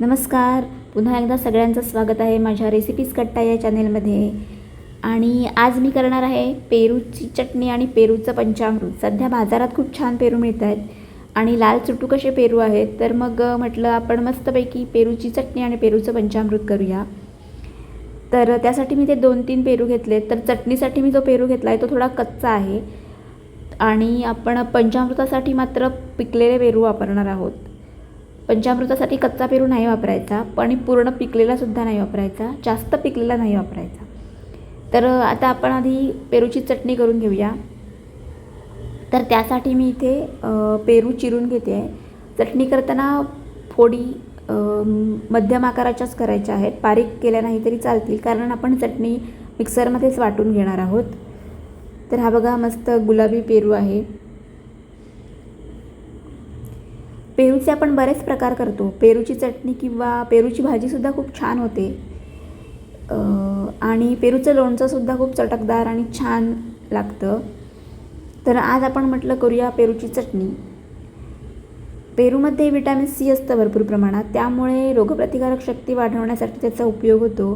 नमस्कार. पुन्हा एकदा सगळ्यांचं स्वागत आहे माझ्या रेसिपीज कट्टा या चॅनेलमध्ये आणि आज मी करणार आहे पेरूची चटणी आणि पेरूचं पंचामृत. सध्या बाजारात खूप छान पेरू मिळत आहेत आणि लाल चुटू कसे पेरू आहेत? तर मग म्हटलं आपण मस्तपैकी पेरूची चटणी आणि पेरूचं पंचामृत करूया. तर त्यासाठी मी ते दोन तीन पेरू घेतले तर चटणीसाठी मी जो पेरू घेतला आहे तो थोडा कच्चा आहे. आणि आपण पंचामृतासाठी मात्र पिकलेले पेरू वापरणार आहोत. पंचामृतासाठी कच्चा पेरू नाही वापरायचा पण पूर्ण पिकलेलासुद्धा नाही वापरायचा जास्त पिकलेला नाही वापरायचा. तर आता आपण आधी पेरूची चटणी करून घेऊया. तर त्यासाठी मी इथे पेरू चिरून घेते. आहे चटणी करताना फोडी मध्यम आकाराच्याच करायच्या आहेत. बारीक केल्या नाही तरी चालतील कारण आपण चटणी मिक्सरमध्येच वाटून घेणार आहोत. तर हा बघा मस्त गुलाबी पेरू आहे. पेरूचे आपण बरेच प्रकार करतो. पेरूची चटणी किंवा पेरूची भाजीसुद्धा खूप छान होते. आणि पेरूचं लोणचंसुद्धा खूप चटकदार आणि छान लागतं. तर आज आपण म्हटलं करूया पेरूची चटणी. पेरूमध्ये विटॅमिन सी असतं भरपूर प्रमाणात. त्यामुळे रोगप्रतिकारक शक्ती वाढवण्यासाठी त्याचा उपयोग होतो.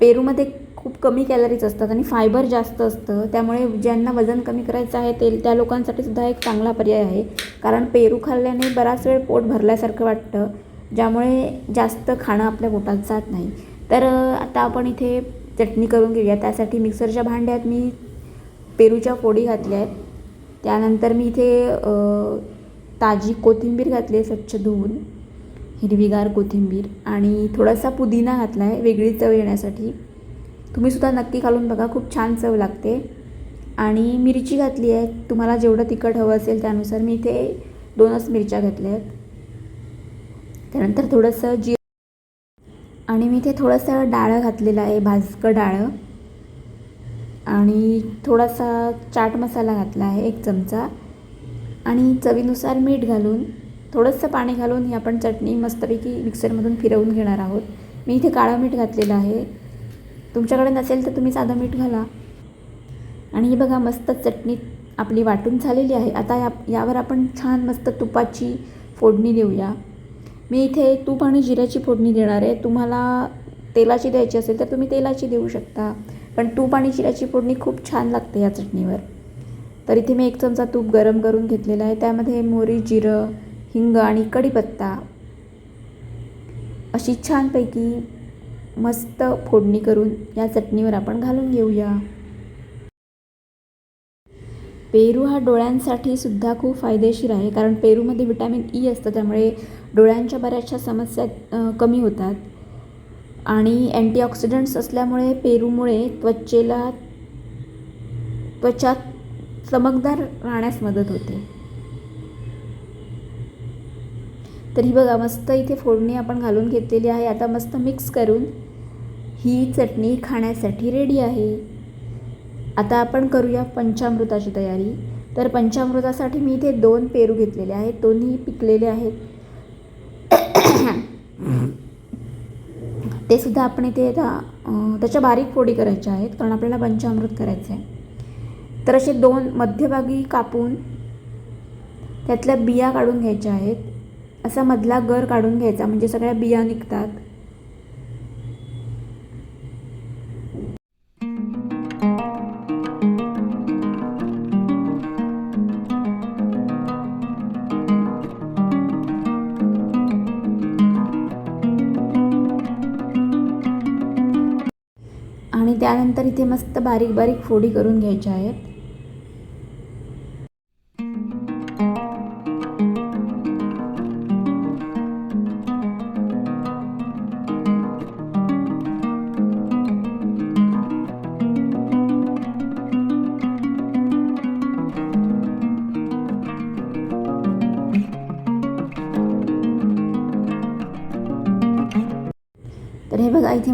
पेरूमध्ये खूप कमी कॅलरीज असतात आणि फायबर जास्त असतं. त्यामुळे ज्यांना वजन कमी करायचं आहे ते त्या लोकांसाठी सुद्धा एक चांगला पर्याय आहे. कारण पेरू खाल्ल्याने बराच वेळ पोट भरल्यासारखं वाटतं. ज्यामुळे जास्त खाणं आपल्या पोटात जात नाही. तर आता आपण इथे चटणी करून घेऊया. त्यासाठी मिक्सरच्या भांड्यात मी पेरूच्या फोडी घातल्या आहेत. त्यानंतर मी इथे ताजी कोथिंबीर घातली आहे स्वच्छ धुवून. हिरवीगार कोथिंबीर आणि थोडासा पुदिना घातला आहे. वेगळी चव येण्यासाठी. तुम्हीसुद्धा नक्की घालून बघा खूप छान चव लागते. आणि मिरची घातली आहे तुम्हाला जेवढं तिखट हवं असेल त्यानुसार मी इथे दोनच मिरच्या घातल्या आहेत. त्यानंतर थोडंसं जी आणि मी इथे थोडंसं डाळं घातलेलं आहे भाजकं डाळं. आणि थोडासा चाट मसाला घातला आहे एक चमचा. आणि चवीनुसार मीठ घालून थोडंसं पाणी घालून ही आपण चटणी मस्तपैकी मिक्सरमधून फिरवून घेणार आहोत. मी इथे काळं मीठ घातलेलं आहे. तुमच्याकडे नसेल तर तुम्ही साधं मीठ घाला. आणि ही बघा मस्त चटणी आपली वाटून झालेली आहे. आता या यावर आपण छान मस्त तुपाची फोडणी देऊया. मी इथे तूप आणि जिऱ्याची फोडणी देणार आहे. तुम्हाला तेलाची द्यायची असेल तर तुम्ही तेलाची देऊ शकता. पण तूप आणि जिऱ्याची फोडणी खूप छान लागते या चटणीवर. तर इथे मी एक चमचा तूप गरम करून घेतलेला आहे. त्यामध्ये मोहरी जिरं हिंग आणि कढीपत्ता अशी छानपैकी मस्त फोडणी करून या चटणीवर आपण घालून घेऊया. पेरू हा डोळ्यांसाठी सुद्धा खूप फायदेशीर आहे कारण पेरूमध्ये विटॅमिन ई e असतं त्यामुळे डोळ्यांच्या बऱ्याचशा समस्या कमी होतात. आणि अँटीऑक्सिडंट्स असल्यामुळे पेरूमुळे त्वचेला त्वचा चमकदार राहण्यास मदत होते. तर ही बघा मस्त इथे फोडणी आपण घालून घेतलेली आहे. आता मस्त मिक्स करून ही चटणी खाण्यासाठी रेडी आहे. आता आपण करूया पंचामृताची तयारी. तर पंचामृतासाठी मी इथे दोन पेरू घेतलेले आहेत. दोन्ही पिकलेले आहेत. ते सुद्धा आपण इथे आता त्याच्या बारीक फोडी करायच्या आहेत कारण आपल्याला पंचामृत करायचं आहे. तर असे दोन मध्यभागी कापून त्यातल्या बिया काढून घ्यायच्या आहेत. असा मधला गर काढून घ्यायचा म्हणजे सगळ्या बिया निघतात. त्यानंतर इथे मस्त बारीक बारीक फोडी करून घ्यायच्या आहेत.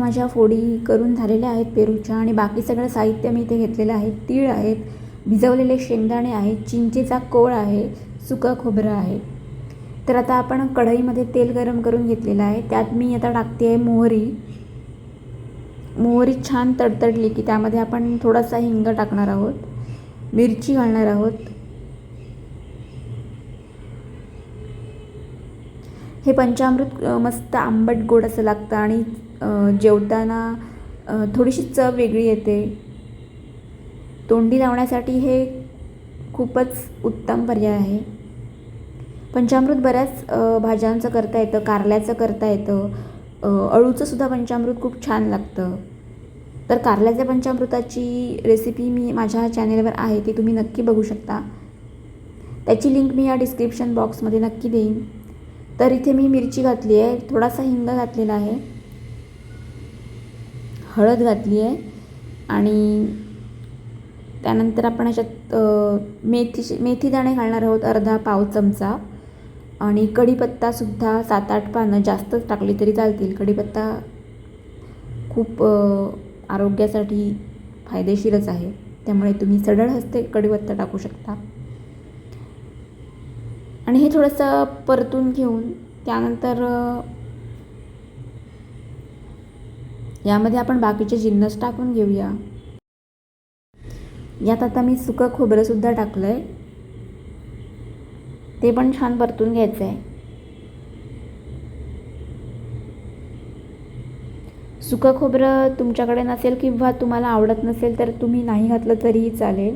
माझ्या फोडी करून झालेल्या आहेत पेरूच्या आणि बाकी सगळं साहित्य मी इथे घेतलेलं आहे. तीळ आहेत भिजवलेले शेंगदाणे आहेत चिंचेचा कोळ आहे सुकं खोबरं आहे. तर आता आपण कढईमध्ये तेल गरम करून घेतलेलं आहे. त्यात मी आता टाकते आहे मोहरी. मोहरी छान तडतडली की त्यामध्ये आपण थोडासा हिंग टाकणार आहोत. मिरची घालणार आहोत. हे पंचामृत मस्त आंबट गोड असं लागतं आणि जेवताना थोडीशी चव वेगळी येते. तोंडी लावण्यासाठी हे खूपच उत्तम पर्याय आहे. पंचामृत बऱ्याच भाज्यांचं करता येतं कारल्याचं करता येतं. अळूचंसुद्धा अळूचं सुद्धा पंचामृत खूप छान लागतं. तर कारल्याच्या पंचामृताची रेसिपी मी माझ्या चॅनेलवर आहे ती तुम्ही नक्की बघू शकता. त्याची लिंक मी या डिस्क्रिप्शन बॉक्समध्ये नक्की देईन. तर इथे मी मिरची घातली आहे थोडासा हिंग घातलेला आहे. हळद घातली आहे आणि त्यानंतर आपण ह्याच्यात मेथीशी मेथी मेथी दाणे घालणार आहोत अर्धा पाव चमचा आणि कढीपत्तासुद्धा सात आठ पानं जास्तच टाकली तरी चालतील. कढीपत्ता खूप आरोग्यासाठी फायदेशीरच आहे. त्यामुळे तुम्ही सडळ हस्ते कढीपत्ता टाकू शकता. आणि हे थोडंसं परतून घेऊन त्यानंतर यामध्ये आपण बाकीचे जिन्नस टाकून घेऊया. यात आता मी सुकं खोबरंसुद्धा टाकलं आहे ते पण छान परतून घ्यायचं आहे सुकं खोबरं तुमच्याकडे नसेल किंवा तुम्हाला आवडत नसेल तर तुम्ही नाही घातलं तरीही चालेल.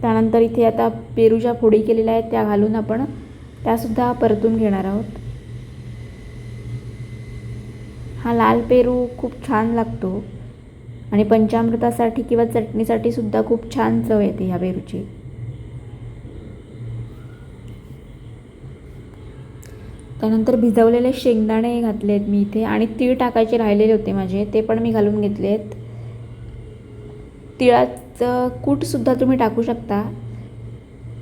त्यानंतर इथे आता पेरूच्या फोडी केलेल्या आहेत त्या घालून आपण त्यासुद्धा परतून घेणार आहोत. हा लाल पेरू खूप छान लागतो. आणि पंचामृतासाठी किंवा चटणीसाठी सुद्धा खूप छान चव येते ह्या पेरूची. त्यानंतर भिजवलेले शेंगदाणे घातले आहेत मी इथे आणि तीळ टाकायचे राहिलेले होते माझे ते पण मी घालून घेतले आहेत तिळाचं कूटसुद्धा तुम्ही टाकू शकता.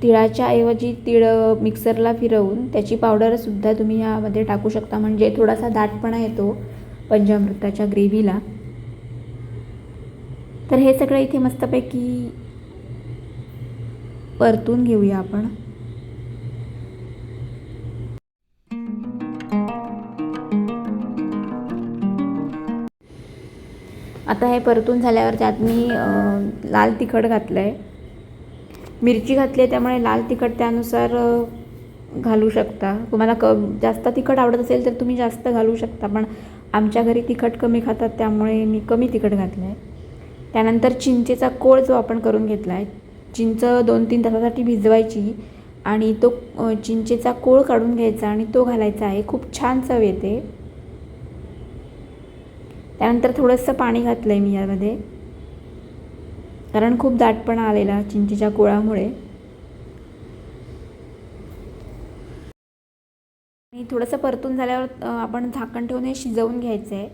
तिळाच्या ऐवजी तिळ मिक्सरला फिरवून त्याची पावडरसुद्धा तुम्ही यामध्ये टाकू शकता. म्हणजे थोडासा दाटपणा येतो. पंचामृताच्या ग्रेव्हीला. तर हे सगळं इथे मस्तपैकी परतून घेऊया आपण. आता हे परतून झाल्यावर त्यात मी लाल तिखट घातलं आहे मिरची घातली आहे त्यामुळे लाल तिखट त्यानुसार घालू शकता. तुम्हाला क जास्त तिखट आवडत असेल तर तुम्ही जास्त घालू शकता पण आमच्या घरी तिखट कमी खातात त्यामुळे मी कमी तिखट घातलं आहे त्यानंतर चिंचेचा कोळ जो आपण करून घेतला आहे चिंच दोन तीन तासासाठी भिजवायची आणि तो चिंचेचा कोळ काढून घ्यायचा आणि तो घालायचा आहे. खूप छान चव येते. त्यानंतर थोडंसं पाणी घातलं आहे मी यामध्ये. कारण खूप दाटपणा आलेला चिंचेच्या कोळामुळे. आणि थोडंसं परतून झाल्यावर आपण झाकण ठेवून हे शिजवून घ्यायचं आहे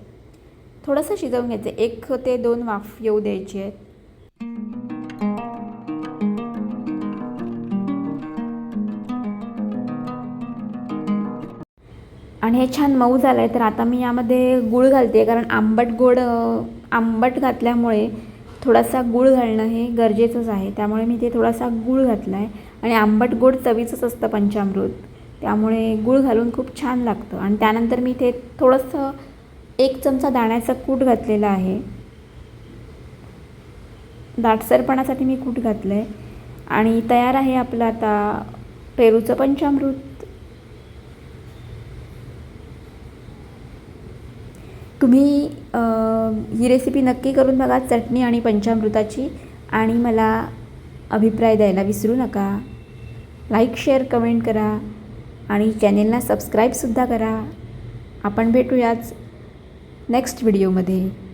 थोडंसं शिजवून घ्यायचं आहे एक ते दोन वाफ येऊ द्यायची आहेत. आणि हे छान मऊ झालं आहे तर आता मी यामध्ये गूळ घालते कारण आंबट गोड आंबट घातल्यामुळे थोडासा गूळ घालणं हे गरजेचंच आहे. त्यामुळे मी ते थोडासा गूळ घातला आहे आणि आंबट गोड चवीचंच असतं पंचामृत. त्यामुळे गूळ घालून खूप छान लागतं. आणि त्यानंतर मी ते थोडंसं एक चमचा दाण्याचं कूट घातलेला आहे. दाटसरपणासाठी मी कूट घातलं आहे आणि तयार आहे आपलं आता पेरूचं पंचामृत. तुम्ही ही रेसिपी नक्की करून बघा चटणी आणि पंचामृताची. आणि मला अभिप्राय द्यायला विसरू नका. लाईक शेअर कमेंट करा. आणि चॅनेलला सबस्क्राईबसुद्धा करा. आपण भेटूयाच नेक्स्ट व्हिडिओमध्ये